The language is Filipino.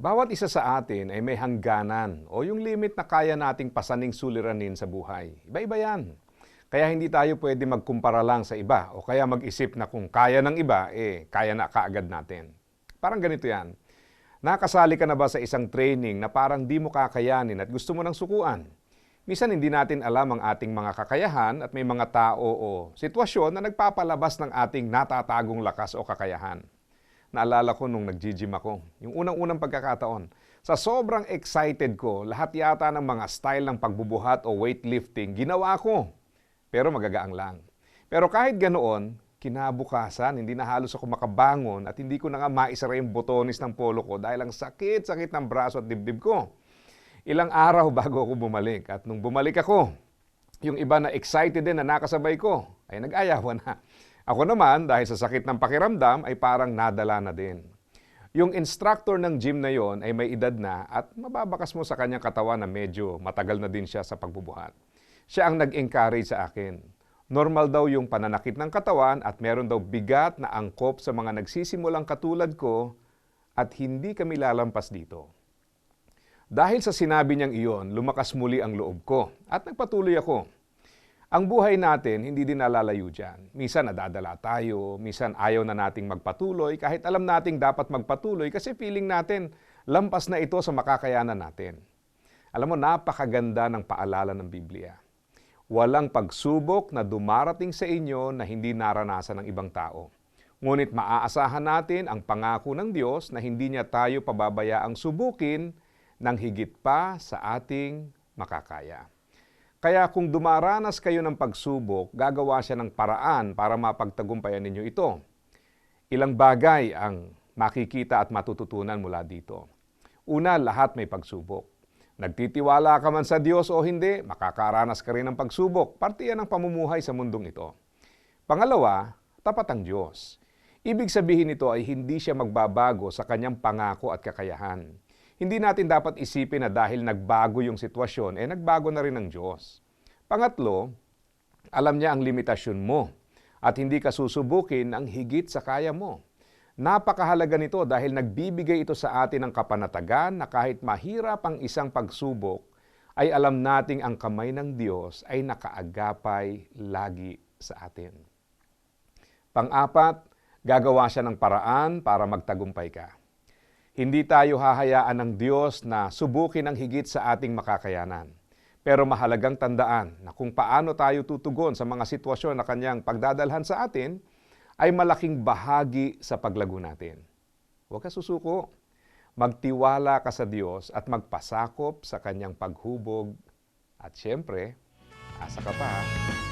Bawat isa sa atin ay may hangganan o yung limit na kaya nating pasaning suliranin sa buhay. Iba-iba yan. Kaya hindi tayo pwede magkumpara lang sa iba o kaya mag-isip na kung kaya ng iba, eh kaya na kaagad natin. Parang ganito yan. Nakasali ka na ba sa isang training na parang di mo kakayanin at gusto mo nang sukuan? Minsan hindi natin alam ang ating mga kakayahan at may mga tao o sitwasyon na nagpapalabas ng ating natatagong lakas o kakayahan. Naalala ko nung nag-gym ako, yung unang-unang pagkakataon. Sa sobrang excited ko, lahat yata ng mga style ng pagbubuhat o weightlifting, ginawa ko. Pero magagaang lang. Pero kahit ganoon, kinabukasan, hindi na halos ako makabangon at hindi ko na nga maisara yung botones ng polo ko dahil ang sakit-sakit ng braso at dibdib ko. Ilang araw bago ako bumalik at nung bumalik ako, yung iba na excited din na nakasabay ko, ay nag-ayawan na. Ako naman, dahil sa sakit ng pakiramdam, ay parang nadala na din. Yung instructor ng gym na yon ay may edad na at mababakas mo sa kanyang katawan na medyo matagal na din siya sa pagbubuhat. Siya ang nag-encourage sa akin. Normal daw yung pananakit ng katawan at meron daw bigat na angkop sa mga nagsisimulang katulad ko at hindi kami lalampas dito. Dahil sa sinabi niyang iyon, lumakas muli ang loob ko at nagpatuloy ako. Ang buhay natin hindi din nalalayo dyan. Minsan nadadala tayo, minsan ayaw na nating magpatuloy kahit alam nating dapat magpatuloy kasi feeling natin lampas na ito sa makakayanan natin. Alam mo, napakaganda ng paalala ng Biblia. Walang pagsubok na dumarating sa inyo na hindi naranasan ng ibang tao. Ngunit maaasahan natin ang pangako ng Diyos na hindi niya tayo pababayaang subukin ng higit pa sa ating makakaya. Kaya kung dumaranas kayo ng pagsubok, gagawa siya ng paraan para mapagtagumpayan ninyo ito. Ilang bagay ang makikita at matututunan mula dito. Una, lahat may pagsubok. Nagtitiwala ka man sa Diyos o hindi, makakaranas ka rin ng pagsubok. Parte yan ng pamumuhay sa mundong ito. Pangalawa, tapat ang Diyos. Ibig sabihin nito ay hindi siya magbabago sa kanyang pangako at kakayahan. Hindi natin dapat isipin na dahil nagbago yung sitwasyon, eh nagbago na rin ang Diyos. Pangatlo, alam niya ang limitasyon mo at hindi ka susubukin ang higit sa kaya mo. Napakahalaga nito dahil nagbibigay ito sa atin ng kapanatagan na kahit mahirap ang isang pagsubok, ay alam nating ang kamay ng Diyos ay nakaagapay lagi sa atin. Pang-apat, gagawa siya ng paraan para magtagumpay ka. Hindi tayo hahayaan ng Diyos na subukin ang higit sa ating makakayanan. Pero mahalagang tandaan na kung paano tayo tutugon sa mga sitwasyon na kanyang pagdadalhan sa atin, ay malaking bahagi sa paglago natin. Huwag ka susuko. Magtiwala ka sa Diyos at magpasakop sa kanyang paghubog. At siyempre, asa ka pa.